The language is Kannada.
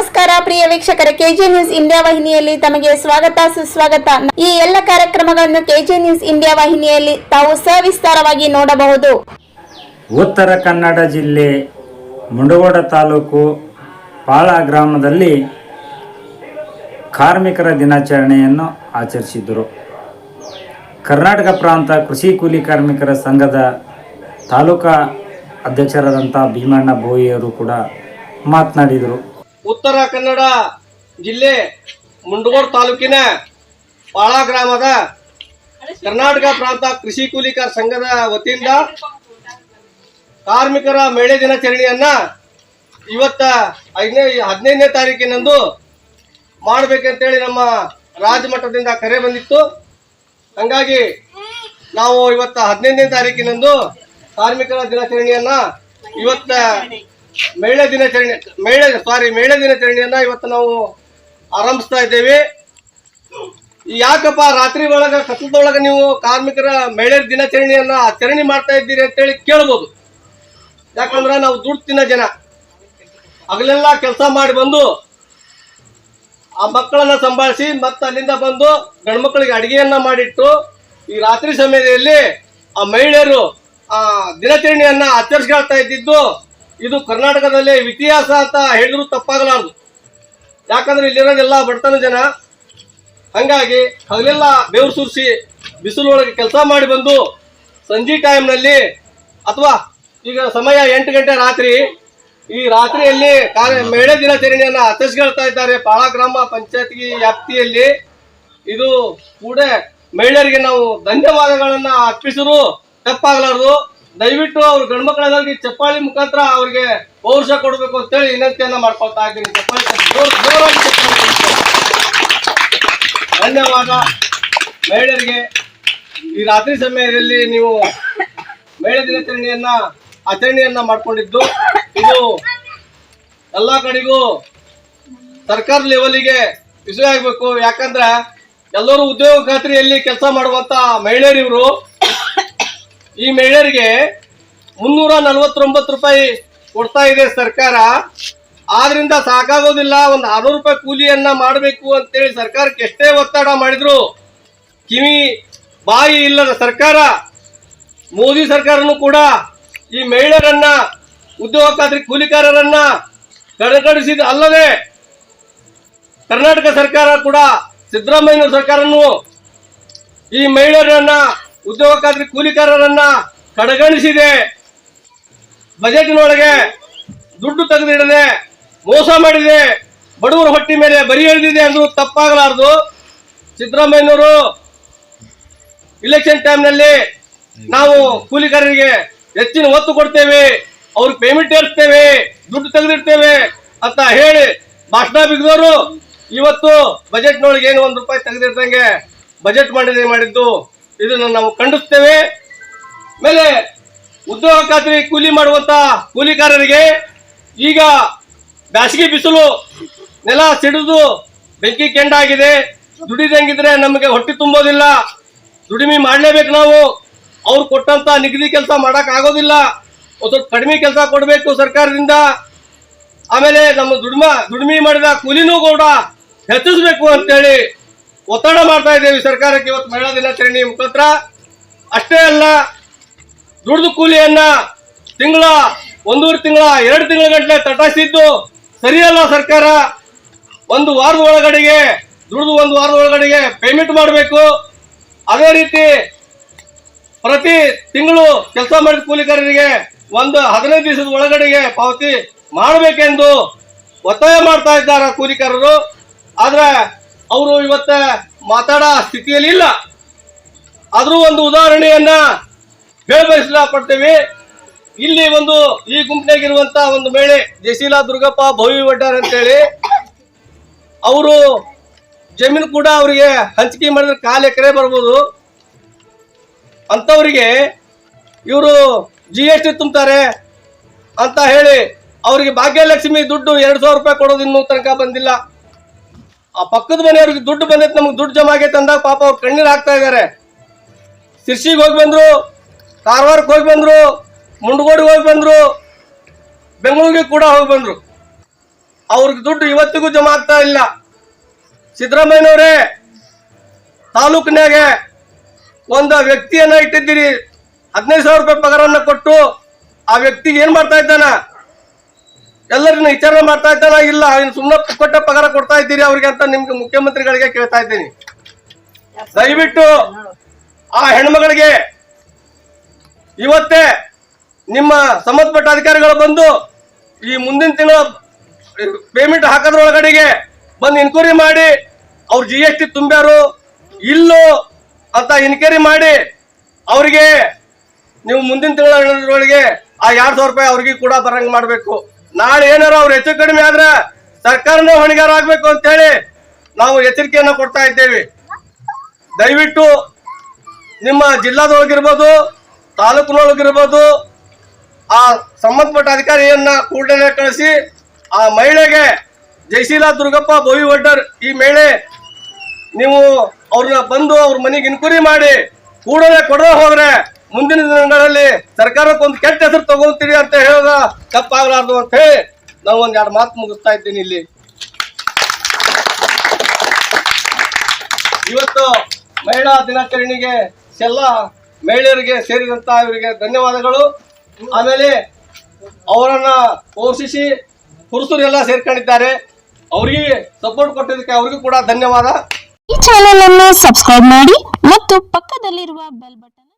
ನಮಸ್ಕಾರ ಪ್ರಿಯ ವೀಕ್ಷಕರ, ಕೆಜೆ ನ್ಯೂಸ್ ಇಂಡಿಯಾ ವಾಹಿನಿಯಲ್ಲಿ ತಮಗೆ ಸ್ವಾಗತ, ಸುಸ್ವಾಗತ. ಈ ಎಲ್ಲ ಕಾರ್ಯಕ್ರಮಗಳನ್ನು ಕೆಜಿ ನ್ಯೂಸ್ ಇಂಡಿಯಾ ವಾಹಿನಿಯಲ್ಲಿ ತಾವು ಸವಿಸ್ತಾರವಾಗಿ ನೋಡಬಹುದು. ಉತ್ತರ ಕನ್ನಡ ಜಿಲ್ಲೆ ಮುಂಡಗೋಡ ತಾಲೂಕು ಪಾಳ ಗ್ರಾಮದಲ್ಲಿ ಕಾರ್ಮಿಕರ ದಿನಾಚರಣೆಯನ್ನು ಆಚರಿಸಿದರು ಕರ್ನಾಟಕ ಪ್ರಾಂತ ಕೃಷಿ ಕೂಲಿ ಕಾರ್ಮಿಕರ ಸಂಘದ ತಾಲೂಕಾ ಅಧ್ಯಕ್ಷರಾದಂಥ ಭೀಮಣ್ಣ ಬೋಯಿಯವರು ಕೂಡ ಮಾತನಾಡಿದರು. ಉತ್ತರ ಕನ್ನಡ ಜಿಲ್ಲೆ ಮುಂಡಗೋಡ್ ತಾಲೂಕಿನ ಪಾಳ ಗ್ರಾಮದ ಕರ್ನಾಟಕ ಪ್ರಾಂತ ಕೃಷಿ ಕೂಲಿಕರ ಸಂಘದ ವತಿಯಿಂದ ಕಾರ್ಮಿಕರ ಮೇಳೆ ದಿನಾಚರಣೆಯನ್ನ ಇವತ್ತ ಐದನೇ, ಹದಿನೈದನೇ ತಾರೀಕಿನಂದು ಮಾಡ್ಬೇಕಂತೇಳಿ ನಮ್ಮ ರಾಜ್ಯ ಮಟ್ಟದಿಂದ ಕರೆ ಬಂದಿತ್ತು. ಹಂಗಾಗಿ ನಾವು ಇವತ್ತ ಹದಿನೈದನೇ ತಾರೀಕಿನಂದು ಕಾರ್ಮಿಕರ ದಿನಾಚರಣೆಯನ್ನ ಇವತ್ತ ಮೇಳೆ ದಿನಾಚರಣೆ, ಮೇಳೆ ಸಾರಿ ಮೇಳೆ ದಿನಾಚರಣೆಯನ್ನ ಇವತ್ತು ನಾವು ಆರಂಭಿಸ್ತಾ ಇದ್ದೇವೆ. ಯಾಕಪ್ಪ ರಾತ್ರಿ ಒಳಗ ಕತ್ತಲದೊಳಗ ನೀವು ಕಾರ್ಮಿಕರ ಮಹಿಳೆಯರ ದಿನಾಚರಣೆಯನ್ನ ಆಚರಣೆ ಮಾಡ್ತಾ ಇದ್ದೀರಿ ಅಂತೇಳಿ ಕೇಳ್ಬೋದು. ಯಾಕಂದ್ರೆ ನಾವು ದುಡ್ಡು ತಿನ್ನೋ ಜನ. ಹಗಲೆಲ್ಲ ಕೆಲಸ ಮಾಡಿ ಬಂದು ಆ ಮಕ್ಕಳನ್ನ ಸಂಭಾಳಿಸಿ ಮತ್ತೆ ಅಲ್ಲಿಂದ ಬಂದು ಗಂಡ್ಮಕ್ಳಿಗೆ ಅಡಿಗೆಯನ್ನ ಮಾಡಿಟ್ಟು ಈ ರಾತ್ರಿ ಸಮಯದಲ್ಲಿ ಆ ಮಹಿಳೆಯರು ಆ ದಿನಾಚರಣೆಯನ್ನ ಆಚರಿಸ್ಕೊಳ್ತಾ ಇದ್ದಿದ್ದು ಇದು ಕರ್ನಾಟಕದಲ್ಲಿ ಇತಿಹಾಸ ಅಂತ ಹೇಳಿದ್ರು ತಪ್ಪಾಗಲಾರದು. ಯಾಕಂದ್ರೆ ಇಲ್ಲಿರೋದೆಲ್ಲ ಬಡತನ ಜನ. ಹಂಗಾಗಿ ಹಗಲೆಲ್ಲ ಬೆವರು ಸುರಿಸಿ ಬಿಸಿಲೊಳಗೆ ಕೆಲಸ ಮಾಡಿ ಬಂದು ಸಂಜೆ ಟೈಮ್ನಲ್ಲಿ ಅಥವಾ ಈಗ ಸಮಯ ಎಂಟು ಗಂಟೆ ರಾತ್ರಿ, ಈ ರಾತ್ರಿಯಲ್ಲಿ ಮೇಳೆ ದಿನಾಚರಣೆಯನ್ನು ಆಚರಿಸ್ಕೊಳ್ತಾ ಇದ್ದಾರೆ ಪಾಳ ಗ್ರಾಮ ಪಂಚಾಯತ್ಗೆ ವ್ಯಾಪ್ತಿಯಲ್ಲಿ. ಇದು ಕೂಡ ಮಹಿಳೆಯರಿಗೆ ನಾವು ಧನ್ಯವಾದಗಳನ್ನು ಅರ್ಪಿಸಿದ್ರು. ತಪ್ಪಾಗಲಾರದು. ದಯವಿಟ್ಟು ಅವ್ರ ಗಂಡ್ಮಕ್ಳಲ್ಲಿ ಚಪ್ಪಾಳಿ ಮುಖಾಂತರ ಅವ್ರಿಗೆ ಪೌರುಷ ಕೊಡಬೇಕು ಅಂತೇಳಿ ವಿನಂತಿಯನ್ನ ಮಾಡ್ಕೊಳ್ತಾ ಇದ್ದೀನಿ. ಚಪ್ಪಾಳಿ ಧನ್ಯವಾದ. ಮಹಿಳೆಯರಿಗೆ ಈ ರಾತ್ರಿ ಸಮಯದಲ್ಲಿ ನೀವು ಮಹಿಳೆ ದಿನಾಚರಣೆಯನ್ನ, ಆಚರಣೆಯನ್ನ ಮಾಡ್ಕೊಂಡಿದ್ದು ಇದು ಎಲ್ಲ ಕಡೆಗೂ ಸರ್ಕಾರ ಲೆವೆಲಿಗೆ ವಿಷಯ ಆಗ್ಬೇಕು. ಯಾಕಂದ್ರೆ ಎಲ್ಲರೂ ಉದ್ಯೋಗ ಖಾತ್ರಿಯಲ್ಲಿ ಕೆಲಸ ಮಾಡುವಂತ ಮಹಿಳೆಯರು ಇವರು ಈ ಮಹಿಳೆಯರಿಗೆ ಮುನ್ನೂರ ನಲವತ್ತೊಂಬತ್ತು ರೂಪಾಯಿ ಕೊಡ್ತಾ ಇದೆ ಸರ್ಕಾರ. ಆದ್ರಿಂದ ಸಾಕಾಗೋದಿಲ್ಲ, ಒಂದು ಆರ್ನೂರು ರೂಪಾಯಿ ಕೂಲಿಯನ್ನ ಮಾಡಬೇಕು ಅಂತೇಳಿ ಸರ್ಕಾರಕ್ಕೆ ಎಷ್ಟೇ ಒತ್ತಡ ಮಾಡಿದ್ರು ಕಿವಿ, ಬಾಯಿ ಇಲ್ಲದ ಸರ್ಕಾರ, ಮೋದಿ ಸರ್ಕಾರನು ಕೂಡ ಈ ಮಹಿಳೆಯರನ್ನ ಉದ್ಯೋಗ ಖಾತ್ರಿ ಕೂಲಿಕಾರರನ್ನ ಕಡೆಗಣಿಸಿದ ಅಲ್ಲದೆ ಕರ್ನಾಟಕ ಸರ್ಕಾರ ಕೂಡ, ಸಿದ್ದರಾಮಯ್ಯ ಸರ್ಕಾರನು ಈ ಮಹಿಳೆಯರನ್ನ ಉದ್ಯೋಗ ಖಾತ್ರಿ ಕೂಲಿಕಾರರನ್ನ ಕಡೆಗಣಿಸಿದೆ. ಬಜೆಟ್ನೊಳಗೆ ದುಡ್ಡು ತೆಗೆದಿಡದೆ ಮೋಸ ಮಾಡಿದೆ. ಬಡವರ ಹೊಟ್ಟಿ ಮೇಲೆ ಬರಿ ಎಳೆದಿದೆ ಅಂದ್ರೂ ತಪ್ಪಾಗಲಾರದು. ಸಿದ್ದರಾಮಯ್ಯನವರು ಇಲೆಕ್ಷನ್ ಟೈಮ್ನಲ್ಲಿ ನಾವು ಕೂಲಿಕಾರರಿಗೆ ಹೆಚ್ಚಿನ ಒತ್ತು ಕೊಡ್ತೇವೆ. ಅವ್ರಿಗೆ ಪೇಮೆಂಟ್ ಏರಿಸ್ತೇವೆ, ದುಡ್ಡು ತೆಗೆದಿಡ್ತೇವೆ ಅಂತ ಹೇಳಿ ಭಾಷಣ ಬಿಗಿದವರು ಇವತ್ತು ಬಜೆಟ್ನೊಳಗೆ ಏನು ಒಂದು ರೂಪಾಯಿ ತೆಗೆದಿಡ್ದಂಗೆ ಬಜೆಟ್ ಮಾಡಿದೆ ಮಾಡಿದ್ದು. ಇದನ್ನು ನಾವು ಖಂಡಿಸ್ತೇವೆ. ಮೇಲೆ ಉದ್ಯೋಗ ಖಾತ್ರಿ ಕೂಲಿ ಮಾಡುವಂತ ಕೂಲಿಕಾರರಿಗೆ ಈಗ ಬ್ಯಾಸಗಿ ಬಿಸಿಲು, ನೆಲ ಸಿಡಿದು ಬೆಂಕಿ ಕೆಂಡಾಗಿದೆ ದುಡಿದಂಗಿದ್ರೆ ನಮಗೆ ಹೊಟ್ಟೆ ತುಂಬೋದಿಲ್ಲ. ದುಡಿಮೆ ಮಾಡಲೇಬೇಕು ನಾವು. ಅವ್ರು ಕೊಟ್ಟಂತ ನಿಗದಿ ಕೆಲಸ ಮಾಡಕ್ ಆಗೋದಿಲ್ಲ. ಒಂದು ಕಡಿಮೆ ಕೆಲಸ ಕೊಡಬೇಕು ಸರ್ಕಾರದಿಂದ. ಆಮೇಲೆ ನಮ್ಮ ದುಡಿಮ ದುಡಿಮೆ ಮಾಡಿದ ಕೂಲಿನೂ ಕೂಡ ಹೆಚ್ಚಿಸಬೇಕು ಅಂತೇಳಿ ಒತ್ತಡ ಮಾಡ್ತಾ ಇದ್ದೇವೆ ಸರ್ಕಾರಕ್ಕೆ ಇವತ್ತು ಮಹಿಳಾ ದಿನಾಚರಣೆ ಮುಖಾಂತರ. ಅಷ್ಟೇ ಅಲ್ಲ, ದುಡ್ದು ಕೂಲಿಯನ್ನ ತಿಂಗಳ, ಒಂದೂವರೆ ತಿಂಗಳ, ಎರಡು ತಿಂಗಳ ಗಂಟೆ ತಟಾಯಿಸಿದ್ದು ಸರಿಯಲ್ಲ ಸರ್ಕಾರ. ಒಂದು ವಾರದ ಒಳಗಡೆಗೆ, ದುಡ್ದು ಒಂದು ವಾರದ ಒಳಗಡೆಗೆ ಪೇಮೆಂಟ್ ಮಾಡಬೇಕು. ಅದೇ ರೀತಿ ಪ್ರತಿ ತಿಂಗಳು ಕೆಲಸ ಮಾಡಿದ ಕೂಲಿಕಾರರಿಗೆ ಒಂದು ಹದಿನೈದು ದಿವಸದ ಒಳಗಡೆಗೆ ಪಾವತಿ ಮಾಡಬೇಕೆಂದು ಒತ್ತಾಯ ಮಾಡ್ತಾ ಇದ್ದಾರೆ ಕೂಲಿಕಾರರು ಆದ್ರೆ ಅವರು ಇವತ್ತ ಮಾತಾಡೋ ಸ್ಥಿತಿಯಲ್ಲಿ ಇಲ್ಲ ಆದರೂ ಒಂದು ಉದಾಹರಣೆಯನ್ನ ಹೇಳಬಯಸಲಪಡ್ತೇವೆ ಇಲ್ಲಿ ಒಂದು ಈ ಗುಂಪಿನಾಗಿರುವಂತ ಒಂದು ಮೇಳೆ ಜಯಶೀಲಾ ದುರ್ಗಪ್ಪ ಭವಿ ವಡ್ಡಾರ್ ಅಂತೇಳಿ. ಅವರು ಜಮೀನು ಕೂಡ ಅವರಿಗೆ ಹಂಚಿಕೆ ಮಾಡಿದ್ರೆ ಕಾಲು ಎಕರೆ ಬರ್ಬೋದು. ಅಂಥವ್ರಿಗೆ ಇವರು ಜಿ ಎಸ್ ಟಿ ತುಂಬ್ತಾರೆ ಅಂತ ಹೇಳಿ ಅವರಿಗೆ ಭಾಗ್ಯಲಕ್ಷ್ಮಿ ದುಡ್ಡು ಎರಡು ಸಾವಿರ ರೂಪಾಯಿ ಕೊಡೋದು ಇನ್ನೂ ತನಕ ಬಂದಿಲ್ಲ. ಆ ಪಕ್ಕದ ಮನೆಯವ್ರಿಗೆ ದುಡ್ಡು ಬಂದೈತೆ, ನಮ್ಗೆ ದುಡ್ಡು ಜಮಾ ಆಗೈತೆ ಅಂದಾಗ ಪಾಪ ಅವ್ರು ಕಣ್ಣೀರು ಹಾಕ್ತಾ ಇದ್ದಾರೆ ಶಿರ್ಸಿಗೆ ಹೋಗಿ ಬಂದರು ಕಾರವಾರಕ್ಕೆ ಹೋಗಿ ಬಂದರು, ಮುಂಡಗೋಡಿಗೆ ಹೋಗಿ ಬಂದರು, ಬೆಂಗಳೂರಿಗೆ ಕೂಡ ಹೋಗಿ ಬಂದರು. ಅವ್ರಿಗೆ ದುಡ್ಡು ಇವತ್ತಿಗೂ ಜಮಾ ಆಗ್ತಾ ಇಲ್ಲ. ಸಿದ್ದರಾಮಯ್ಯನವರೇ ತಾಲೂಕಿನಾಗೆ ಒಂದು ವ್ಯಕ್ತಿಯನ್ನ ಇಟ್ಟಿದ್ದೀರಿ. ಹದಿನೈದು ಸಾವಿರ ರೂಪಾಯಿ ಪಗಾರವನ್ನು ಕೊಟ್ಟು ಆ ವ್ಯಕ್ತಿಗೆ ಏನು ಮಾಡ್ತಾ ಇದ್ದಾನ? ಎಲ್ಲರನ್ನ ವಿಚಾರಣೆ ಮಾಡ್ತಾ ಇದ್ದಾನ ಇಲ್ಲ ಸುಮ್ಮನೆ ಕೊಟ್ಟ ಪಗಾರ ಕೊಡ್ತಾ ಇದ್ದೀರಿ ಅವ್ರಿಗೆ ಅಂತ ನಿಮ್ಗೆ ಮುಖ್ಯಮಂತ್ರಿಗಳಿಗೆ ಕೇಳ್ತಾ ಇದ್ದೀನಿ. ದಯವಿಟ್ಟು ಆ ಹೆಣ್ಮಗಳಿಗೆ ಇವತ್ತೇ ನಿಮ್ಮ ಸಂಬಂಧಪಟ್ಟ ಅಧಿಕಾರಿಗಳು ಬಂದು ಈ ಮುಂದಿನ ತಿಂಗಳ ಪೇಮೆಂಟ್ ಹಾಕೋದ್ರೊಳಗಡೆಗೆ ಬಂದು ಇನ್ಕ್ವೈರಿ ಮಾಡಿ, ಅವ್ರು ಜಿ ಎಸ್ ಟಿ ತುಂಬ್ಯಾರು, ಇಲ್ಲೋ ಅಂತ ಇನ್ಕ್ವೈರಿ ಮಾಡಿ, ಅವರಿಗೆ ನೀವು ಮುಂದಿನ ತಿಂಗಳೊಳಗೆ ಆ ಎರಡು ಸಾವಿರ ರೂಪಾಯಿ ಅವ್ರಿಗೆ ಕೂಡ ಬರಂಗೆ ಮಾಡ್ಬೇಕು. ನಾಳೆ ಏನಾರ ಅವ್ರು ಹೆಚ್ಚು ಕಡಿಮೆ ಆದ್ರೆ ಸರ್ಕಾರನೇ ಹೊಣೆಗಾರ ಆಗ್ಬೇಕು ಅಂತ ಹೇಳಿ ನಾವು ಎಚ್ಚರಿಕೆಯನ್ನ ಕೊಡ್ತಾ ಇದ್ದೇವೆ. ದಯವಿಟ್ಟು ನಿಮ್ಮ ಜಿಲ್ಲಾದೊಳಗಿರ್ಬೋದು, ತಾಲೂಕಿನೊಳಗಿರ್ಬೋದು, ಆ ಸಂಬಂಧಪಟ್ಟ ಅಧಿಕಾರಿಯನ್ನ ಕೂಡಲೇ ಕಳಿಸಿ ಆ ಮಹಿಳೆಗೆ ಜಯಶೀಲಾ ದುರ್ಗಪ್ಪ ಬೋಯಿವಡ್ಡರ್ ಈ ಮಹಿಳೆ ನೀವು ಅವ್ರನ್ನ ಬಂದು ಅವ್ರ ಮನೆಗೆ ಇನ್ಕ್ವೈರಿ ಮಾಡಿ ಕೂಡಲೇ ಕೊಡದೆ ಹೋದ್ರೆ ಮುಂದಿನ ದಿನಗಳಲ್ಲಿ ಸರ್ಕಾರಕ್ಕೆ ಒಂದು ಕೆಟ್ಟ ಹೆಸರು ತಗೊಳ್ತೀರಿ ಅಂತ ಹೇಳೋದ ತಪ್ಪಾಗಲಾರ್ದು ಅಂತ ಹೇಳಿ ನಾವು ಒಂದ್ ಎರಡು ಮಾತು ಮುಗಿಸ್ತಾ ಇದ್ದೀನಿ ಇಲ್ಲಿ. ಇವತ್ತು ಮಹಿಳಾ ದಿನಾಚರಣೆಗೆ ಎಲ್ಲ ಮಹಿಳೆಯರಿಗೆ ಸೇರಿದಂತ ಇವರಿಗೆ ಧನ್ಯವಾದಗಳು. ಆಮೇಲೆ ಅವರನ್ನ ಪೋಷಿಸಿ ಪುರುಷರೆಲ್ಲ ಸೇರ್ಕೊಂಡಿದ್ದಾರೆ. ಅವರಿಗೆ ಸಪೋರ್ಟ್ ಕೊಟ್ಟಿದ್ದಕ್ಕೆ ಅವರಿಗೂ ಕೂಡ ಧನ್ಯವಾದ. ಈ ಚಾನೆಲ್ ಅನ್ನು ಸಬ್ಸ್ಕ್ರೈಬ್ ಮಾಡಿ ಮತ್ತು ಪಕ್ಕದಲ್ಲಿರುವ ಬೆಲ್ ಬಟನ್